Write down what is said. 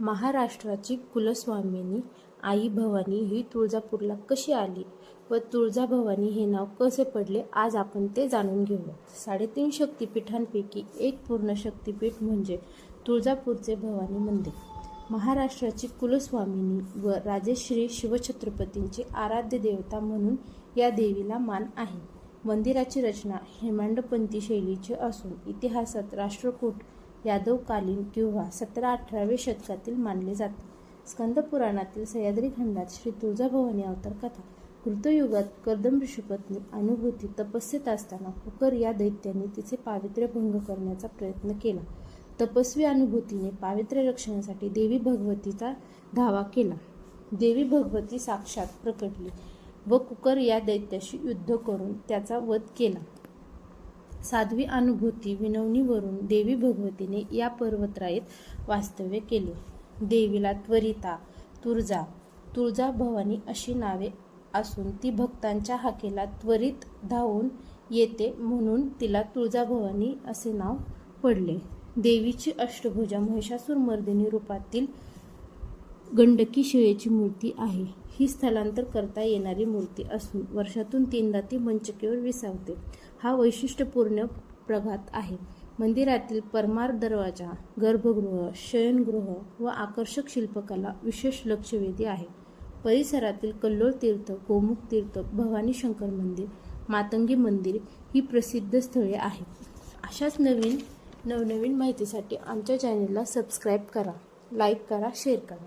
महाराष्ट्राची कुलस्वामिनी आई भवानी ही तुळजापूरला कशी आली व तुळजाभवानी हे नाव कसे पडले आज आपण ते जाणून घेऊया. साडेतीन शक्तिपीठांपैकी एक पूर्ण शक्तिपीठ म्हणजे तुळजापूरचे भवानी मंदिर. महाराष्ट्राची कुलस्वामिनी व राजेश्री शिवछत्रपतींची आराध्य देवता म्हणून या देवीला मान आहे. मंदिराची रचना हेमांडपंथी शैलीची असून इतिहासात राष्ट्रकूट यादवकालीन किंवा सतरा अठराव्या शतकातील मानले जाते. स्कंदपुराणातील सह्याद्री खंडात श्री तुळजाभवानी अवतार कथा कृतयुगात कर्दम ऋषीपत्नी अनुभूती तपस्येत असताना कुकर या दैत्याने तिचे पावित्र्य भंग करण्याचा प्रयत्न केला. तपस्वी अनुभूतीने पावित्र्य रक्षणासाठी देवी भगवतीचा धावा केला. देवी भगवती साक्षात प्रकटली व कुकर या दैत्याशी युद्ध करून त्याचा वध केला. साध्वी अनुभूती विनवणीवरून देवी भगवतीने या पर्वतराईत वास्तव्य केले. देवीला त्वरिता तुळजा तुळजा भवानी अशी नावे असून ती भक्तांच्या हाकेला त्वरित धावून येते म्हणून तिला तुळजाभवानी असे नाव पडले. देवीची अष्टभुजा महिषासूर मर्दिनी रूपातील गंडकी शिळेची मूर्ती आहे. ही स्थलांतर करता येणारी मूर्ती असून वर्षातून तीनदा ती मंचकेवर विसावते. हा वैशिष्ट्यपूर्ण प्रघात आहे. मंदिरातील परमार दरवाजा गर्भगृह शयनगृह व आकर्षक शिल्पकला विशेष लक्षवेधी आहे. परिसरातील कल्लोळ तीर्थ गोमुख तीर्थ भवानी शंकर मंदिर मातंगी मंदिर ही प्रसिद्ध स्थळे आहेत. अशाच नवीन नवनवीन माहितीसाठी आमच्या चॅनेलला सबस्क्राईब करा लाईक करा शेअर करा.